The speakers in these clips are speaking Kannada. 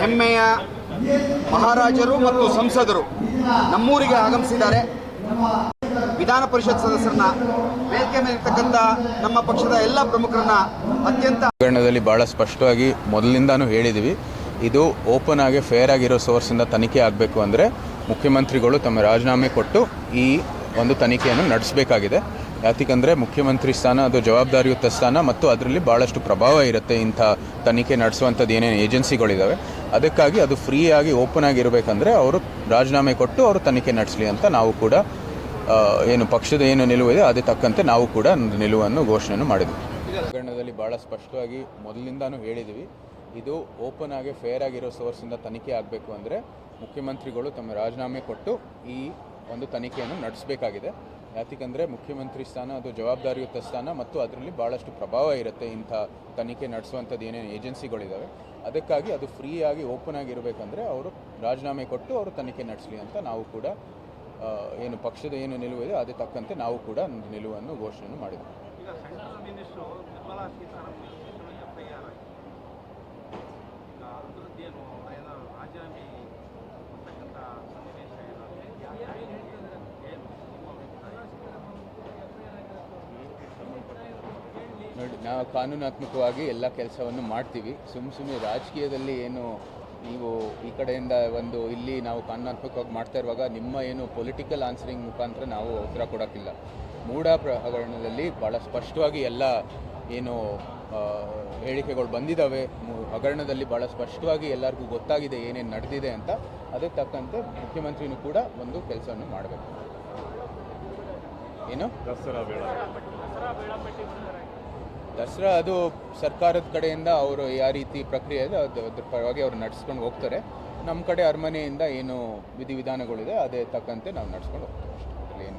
ಹೆಮ್ಮೆಯ ಮಹಾರಾಜರು ಮತ್ತು ಸಂಸದರು ನಮ್ಮೂರಿಗೆ ಆಗಮಿಸಿದ್ದಾರೆ. ವಿಧಾನ ಪರಿಷತ್ ಸದಸ್ಯರನ್ನ ವೇದಿಕೆ ಮೇಲಿರ್ತಕ್ಕಂಥ ನಮ್ಮ ಪಕ್ಷದ ಎಲ್ಲ ಪ್ರಮುಖರನ್ನ ಅತ್ಯಂತ ಹಗರಣದಲ್ಲಿ ಬಹಳ ಸ್ಪಷ್ಟವಾಗಿ ಮೊದಲಿಂದಾನು ಹೇಳಿದ್ದೀವಿ ಇದು ಓಪನ್ ಆಗಿ ಫೇರ್ ಆಗಿರೋ ಸೋರ್ಸಿಂದ ತನಿಖೆ ಆಗಬೇಕು ಅಂದರೆ ಮುಖ್ಯಮಂತ್ರಿಗಳು ತಮ್ಮ ರಾಜೀನಾಮೆ ಕೊಟ್ಟು ಈ ಒಂದು ತನಿಖೆಯನ್ನು ನಡೆಸಬೇಕಾಗಿದೆ. ಯಾತಿಕಂದರೆ ಮುಖ್ಯಮಂತ್ರಿ ಸ್ಥಾನ ಅದು ಜವಾಬ್ದಾರಿಯುತ ಸ್ಥಾನ ಮತ್ತು ಅದರಲ್ಲಿ ಭಾಳಷ್ಟು ಪ್ರಭಾವ ಇರುತ್ತೆ ಇಂಥ ತನಿಖೆ ನಡೆಸುವಂಥದ್ದು ಏನೇನು ಏಜೆನ್ಸಿಗಳಿದ್ದಾವೆ ಅದಕ್ಕಾಗಿ ಅದು ಫ್ರೀ ಆಗಿ ಓಪನ್ ಆಗಿರಬೇಕಂದ್ರೆ ಅವರು ರಾಜೀನಾಮೆ ಕೊಟ್ಟು ಅವರು ತನಿಖೆ ನಡೆಸಲಿ ಅಂತ ನಾವು ಕೂಡ ಏನು ಪಕ್ಷದ ಏನು ನಿಲುವು ಇದೆ ಅದೇ ತಕ್ಕಂತೆ ನಾವು ಕೂಡ ನಿಲುವನ್ನು ಘೋಷಣೆಯನ್ನು ಮಾಡಿದ್ವಿ. ಪ್ರಕರಣದಲ್ಲಿ ಭಾಳ ಸ್ಪಷ್ಟವಾಗಿ ಮೊದಲಿಂದಾನು ಹೇಳಿದ್ದೀವಿ ಇದು ಓಪನ್ ಆಗಿ ಫೇರ್ ಆಗಿರೋ ಸೋರ್ಸಿಂದ ತನಿಖೆ ಆಗಬೇಕು ಅಂದರೆ ಮುಖ್ಯಮಂತ್ರಿಗಳು ತಮ್ಮ ರಾಜೀನಾಮೆ ಕೊಟ್ಟು ಈ ಒಂದು ತನಿಖೆಯನ್ನು ನಡೆಸಬೇಕಾಗಿದೆ. ಯಾತಿಕಂದರೆ ಮುಖ್ಯಮಂತ್ರಿ ಸ್ಥಾನ ಅದು ಜವಾಬ್ದಾರಿಯುತ ಸ್ಥಾನ ಮತ್ತು ಅದರಲ್ಲಿ ಭಾಳಷ್ಟು ಪ್ರಭಾವ ಇರುತ್ತೆ ಇಂಥ ತನಿಖೆ ನಡೆಸುವಂಥದ್ದು ಏನೇನು ಏಜೆನ್ಸಿಗಳಿದ್ದಾವೆ ಅದಕ್ಕಾಗಿ ಅದು ಫ್ರೀಯಾಗಿ ಓಪನ್ ಆಗಿರಬೇಕಂದ್ರೆ ಅವರು ರಾಜೀನಾಮೆ ಕೊಟ್ಟು ಅವರು ತನಿಖೆ ನಡೆಸಲಿ ಅಂತ ನಾವು ಕೂಡ ಏನು ಪಕ್ಷದ ಏನು ನಿಲುವು ಇದೆ ಅದೇ ತಕ್ಕಂತೆ ನಾವು ಕೂಡ ನಿಲುವನ್ನು ಘೋಷಣೆಯನ್ನು ಮಾಡಿದ್ವಿ ಹೆಸರು ಎಫ್ ಐ ಆರ್ ಆಗಿದೆ ಈಗ ಅದ್ರದ್ದು ಏನು ಏನೋ ರಾಜೀನಾಮೆ ಕೊಡ್ತಕ್ಕಂಥ ಸನ್ನಿವೇಶ ಏನಾಗುತ್ತೆ ಏನು ನಿಮ್ಮ ನೋಡಿ ನಾವು ಕಾನೂನಾತ್ಮಕವಾಗಿ ಎಲ್ಲ ಕೆಲಸವನ್ನು ಮಾಡ್ತೀವಿ. ಸುಮ್ಮ ಸುಮ್ಮನೆ ರಾಜಕೀಯದಲ್ಲಿ ಏನು ನೀವು ಈ ಕಡೆಯಿಂದ ಒಂದು ಇಲ್ಲಿ ನಾವು ಕಾನೂನಾತ್ಮಕವಾಗಿ ಮಾಡ್ತಾ ಇರುವಾಗ ನಿಮ್ಮ ಏನು ಪೊಲಿಟಿಕಲ್ ಆನ್ಸರಿಂಗ್ ಮುಖಾಂತರ ನಾವು ಉತ್ತರ ಕೊಡೋಕ್ಕಿಲ್ಲ. ಮೂಢ ಪ್ರ- ಹಗರಣದಲ್ಲಿ ಭಾಳ ಸ್ಪಷ್ಟವಾಗಿ ಎಲ್ಲ ಏನು ಹೇಳಿಕೆಗಳು ಬಂದಿದ್ದಾವೆ. ಮು- ಹಗರಣದಲ್ಲಿ ಭಾಳ ಸ್ಪಷ್ಟವಾಗಿ ಎಲ್ಲರಿಗೂ ಗೊತ್ತಾಗಿದೆ ಏನೇನು ನಡೆದಿದೆ ಅಂತ. ಅದಕ್ಕೆ ತಕ್ಕಂತೆ ಮುಖ್ಯಮಂತ್ರಿನೂ ಕೂಡ ಒಂದು ಕೆಲಸವನ್ನು ಮಾಡಬೇಕು. ಏನು? ದಸರಾ ಅದು ಸರ್ಕಾರದ ಕಡೆಯಿಂದ ಅವರು ಯಾವ ರೀತಿ ಪ್ರಕ್ರಿಯೆ ಇದೆ ಅದು ಅದ್ರ ಪರವಾಗಿ ಅವ್ರು ನಡೆಸ್ಕೊಂಡು ಹೋಗ್ತಾರೆ. ನಮ್ಮ ಕಡೆ ಅರಮನೆಯಿಂದ ಏನು ವಿಧಿವಿಧಾನಗಳಿದೆ ಅದೇ ತಕ್ಕಂತೆ ನಾವು ನಡ್ಸ್ಕೊಂಡು ಹೋಗ್ತೀವಿ ಅಷ್ಟೇ. ಏನು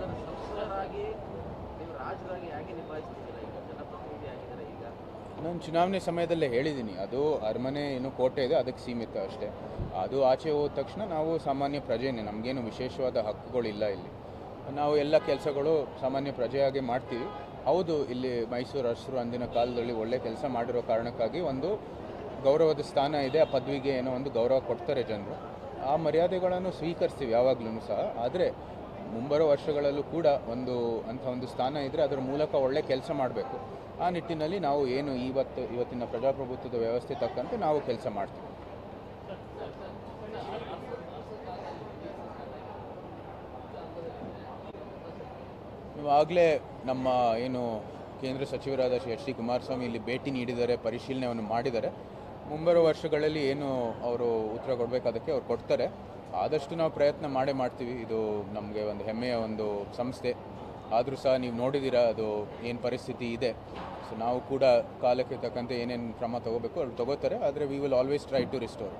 ನಾನು ಚುನಾವಣೆ ಸಮಯದಲ್ಲೇ ಹೇಳಿದ್ದೀನಿ ಅದು ಅರಮನೆ ಏನು ಕೋಟೆ ಇದೆ ಅದಕ್ಕೆ ಸೀಮಿತ ಅಷ್ಟೇ. ಅದು ಆಚೆ ಹೋದ ತಕ್ಷಣ ನಾವು ಸಾಮಾನ್ಯ ಪ್ರಜೆನೇ ನಮಗೇನು ವಿಶೇಷವಾದ ಹಕ್ಕುಗಳಿಲ್ಲ ಇಲ್ಲಿ. ನಾವು ಎಲ್ಲ ಕೆಲಸಗಳು ಸಾಮಾನ್ಯ ಪ್ರಜೆಯಾಗಿ ಮಾಡ್ತೀವಿ. ಹೌದು, ಇಲ್ಲಿ ಮೈಸೂರು ಅರಸರು ಅಂದಿನ ಕಾಲದಲ್ಲಿ ಒಳ್ಳೆ ಕೆಲಸ ಮಾಡಿರೋ ಕಾರಣಕ್ಕಾಗಿ ಒಂದು ಗೌರವದ ಸ್ಥಾನ ಇದೆ, ಆ ಪದವಿಗೆ ಏನೋ ಒಂದು ಗೌರವ ಕೊಡ್ತಾರೆ ಜನರು. ಆ ಮರ್ಯಾದೆಗಳನ್ನು ಸ್ವೀಕರಿಸ್ತೀವಿ ಯಾವಾಗಲೂ ಸಹ. ಆದರೆ ಮುಂಬರೋ ವರ್ಷಗಳಲ್ಲೂ ಕೂಡ ಒಂದು ಅಂಥ ಒಂದು ಸ್ಥಾನ ಇದ್ದರೆ ಅದರ ಮೂಲಕ ಒಳ್ಳೆ ಕೆಲಸ ಮಾಡಬೇಕು. ಆ ನಿಟ್ಟಿನಲ್ಲಿ ನಾವು ಏನು ಇವತ್ತು ಇವತ್ತಿನ ಪ್ರಜಾಪ್ರಭುತ್ವದ ವ್ಯವಸ್ಥೆ ತಕ್ಕಂತೆ ನಾವು ಕೆಲಸ ಮಾಡ್ತೀವಿ. ಇವಾಗಲೇ ನಮ್ಮ ಏನು ಕೇಂದ್ರ ಸಚಿವರಾದ ಶ್ರೀ ಎಚ್ ಡಿ ಕುಮಾರಸ್ವಾಮಿ ಇಲ್ಲಿ ಭೇಟಿ ನೀಡಿದ್ದಾರೆ, ಪರಿಶೀಲನೆಯನ್ನು ಮಾಡಿದ್ದಾರೆ. ಮುಂಬರುವ ವರ್ಷಗಳಲ್ಲಿ ಏನು ಅವರು ಉತ್ತರ ಕೊಡಬೇಕು ಅದಕ್ಕೆ ಅವ್ರು ಕೊಡ್ತಾರೆ. ಆದಷ್ಟು ನಾವು ಪ್ರಯತ್ನ ಮಾಡೇ ಮಾಡ್ತೀವಿ. ಇದು ನಮಗೆ ಒಂದು ಹೆಮ್ಮೆಯ ಒಂದು ಸಂಸ್ಥೆ. ಆದರೂ ಸಹ ನೀವು ನೋಡಿದ್ದೀರಾ ಅದು ಏನು ಪರಿಸ್ಥಿತಿ ಇದೆ. ಸೊ ನಾವು ಕೂಡ ಕಾಲಕ್ಕೆ ತಕ್ಕಂತೆ ಏನೇನು ಕ್ರಮ ತಗೋಬೇಕು ಅವ್ರು ತಗೋತಾರೆ. ಆದರೆ we will always try to restore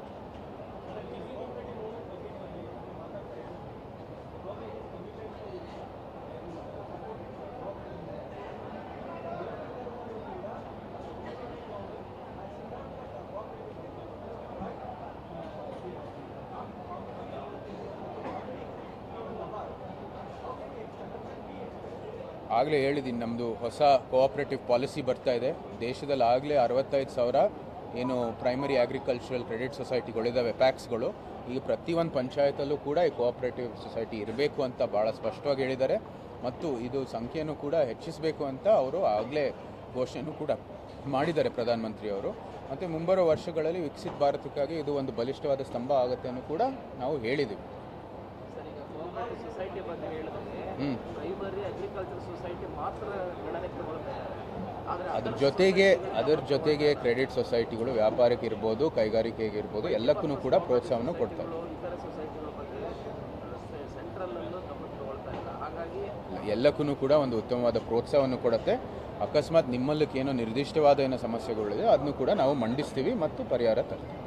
ಆಗಲೇ ಹೇಳಿದ್ದೀನಿ ನಮ್ಮದು ಹೊಸ ಕೋಆಪರೇಟಿವ್ ಪಾಲಿಸಿ ಬರ್ತಾ ಇದೆ. ದೇಶದಲ್ಲಿ ಆಗಲೇ ಅರವತ್ತೈದು ಸಾವಿರ ಏನು ಪ್ರೈಮರಿ ಅಗ್ರಿಕಲ್ಚರಲ್ ಕ್ರೆಡಿಟ್ ಸೊಸೈಟಿಗಳಿದ್ದಾವೆ ಪ್ಯಾಕ್ಸ್ಗಳು ಈಗ ಪ್ರತಿಯೊಂದು ಪಂಚಾಯತಲ್ಲೂ ಕೂಡ ಈ ಕೋಆಪರೇಟಿವ್ ಸೊಸೈಟಿ ಇರಬೇಕು ಅಂತ ಭಾಳ ಸ್ಪಷ್ಟವಾಗಿ ಹೇಳಿದ್ದಾರೆ. ಮತ್ತು ಇದು ಸಂಖ್ಯೆಯನ್ನು ಕೂಡ ಹೆಚ್ಚಿಸಬೇಕು ಅಂತ ಅವರು ಆಗಲೇ ಘೋಷಣೆಯನ್ನು ಕೂಡ ಮಾಡಿದ್ದಾರೆ ಪ್ರಧಾನಮಂತ್ರಿಯವರು. ಮತ್ತು ಮುಂಬರುವ ವರ್ಷಗಳಲ್ಲಿ ವಿಕಸಿತ ಭಾರತಕ್ಕಾಗಿ ಇದು ಒಂದು ಬಲಿಷ್ಠವಾದ ಸ್ತಂಭ ಆಗುತ್ತೆ ಅನ್ನೋ ಕೂಡ ನಾವು ಹೇಳಿದ್ದೀವಿ ಹ್ಞೂ ಅಗ್ರಿಕಲ್ಚರ್ ಸೊಸೈಟಿ ಮಾತ್ರ ಗಣನೆಗೆ ತಗೊಳ್ತಾ ಆದರೆ ಅದ್ರ ಜೊತೆಗೆ ಅದರ ಜೊತೆಗೆ ಕ್ರೆಡಿಟ್ ಸೊಸೈಟಿಗಳು ವ್ಯಾಪಾರಕ್ಕೆ ಇರ್ಬೋದು ಕೈಗಾರಿಕೆಗೆ ಇರ್ಬೋದು ಎಲ್ಲಕ್ಕೂ ಕೂಡ ಪ್ರೋತ್ಸಾಹವನ್ನು ಕೊಡ್ತಾರೆ ಎಲ್ಲಕ್ಕೂ ಕೂಡ ಒಂದು ಉತ್ತಮವಾದ ಪ್ರೋತ್ಸಾಹವನ್ನು ಕೊಡುತ್ತೆ. ಅಕಸ್ಮಾತ್ ನಿಮ್ಮಲ್ಲಕ್ಕೆ ಏನೋ ನಿರ್ದಿಷ್ಟವಾದ ಏನೋ ಸಮಸ್ಯೆಗಳಿದೆ ಅದನ್ನು ಕೂಡ ನಾವು ಮಂಡಿಸ್ತೀವಿ ಮತ್ತು ಪರಿಹಾರ ತರ್ತೀವಿ.